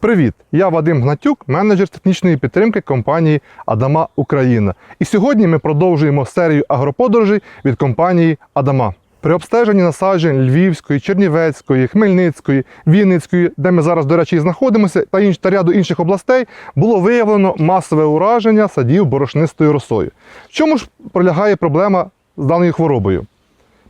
Привіт! Я Вадим Гнатюк, менеджер технічної підтримки компанії Адама Україна. І сьогодні ми продовжуємо серію агроподорожей від компанії Адама. При обстеженні насаджень Львівської, Чернівецької, Хмельницької, Вінницької, де ми зараз, до речі, знаходимося, та, інш, та ряду інших областей, було виявлено масове ураження садів борошнистою росою. В чому ж пролягає проблема з даною хворобою?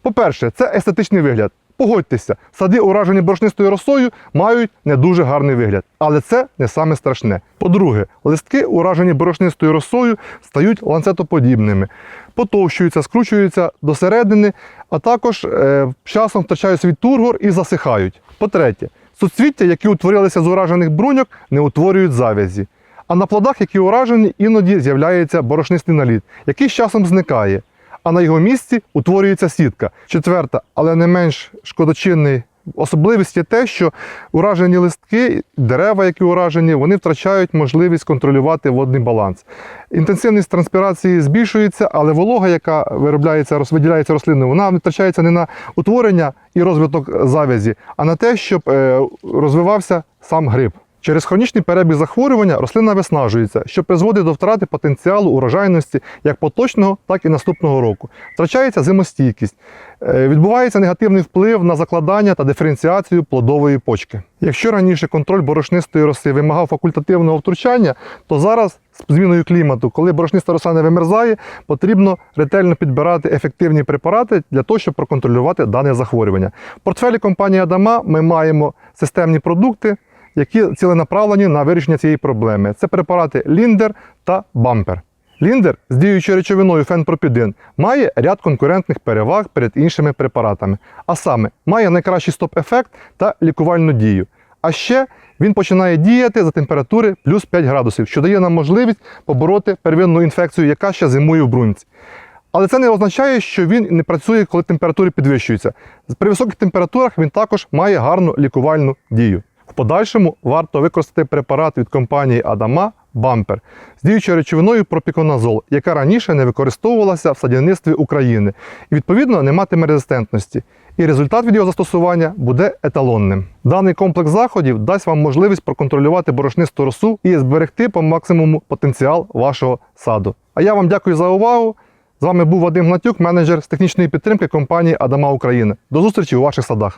По-перше, це естетичний вигляд. Погодьтеся, сади, уражені борошнистою росою, мають не дуже гарний вигляд, але це не саме страшне. По-друге, листки, уражені борошнистою росою, стають ланцетоподібними, потовщуються, скручуються до середини, а також е, часом втрачають свій тургор і засихають. По-третє, суцвіття, які утворилися з уражених бруньок, не утворюють завязі. А на плодах, які уражені, іноді з'являється борошнистий наліт, який з часом зникає а на його місці утворюється сітка. Четверта, але не менш шкодочинний особливість є те, що уражені листки, дерева, які уражені, вони втрачають можливість контролювати водний баланс. Інтенсивність транспірації збільшується, але волога, яка виробляється, виділяється рослиною, вона втрачається не на утворення і розвиток завязі, а на те, щоб е, розвивався сам гриб. Через хронічний перебіг захворювання рослина виснажується, що призводить до втрати потенціалу урожайності як поточного, так і наступного року. Втрачається зимостійкість, Е, відбувається негативний вплив на закладання та диференціацію плодової почки. Якщо раніше контроль борошнистої роси вимагав факультативного втручання, то зараз з зміною клімату, коли борошниста роса не вимерзає, потрібно ретельно підбирати ефективні препарати для того, щоб проконтролювати дане захворювання. В портфелі компанії Адама ми маємо системні продукти, які ціленаправлені на вирішення цієї проблеми. Це препарати Ліндер та Бампер. Ліндер з діючою речовиною фенпропідин має ряд конкурентних переваг перед іншими препаратами, а саме має найкращий стоп-ефект та лікувальну дію. А ще він починає діяти за температури плюс 5 градусів, що дає нам можливість побороти первинну інфекцію, яка ще зимує в бруньці. Але це не означає, що він не працює, коли температури підвищуються. При високих температурах він також має гарну лікувальну дію. Подальшому варто використати препарат від компанії Адама Бампер з діючою речовиною пропіконазол, яка раніше не використовувалася в садівництві України і відповідно не матиме резистентності. І результат від його застосування буде еталонним. Даний комплекс заходів дасть вам можливість проконтролювати борошнисту росу і зберегти по максимуму потенціал вашого саду. А я вам дякую за увагу. З вами був Вадим Гнатюк, менеджер з технічної підтримки компанії Адама Україна. До зустрічі у ваших садах.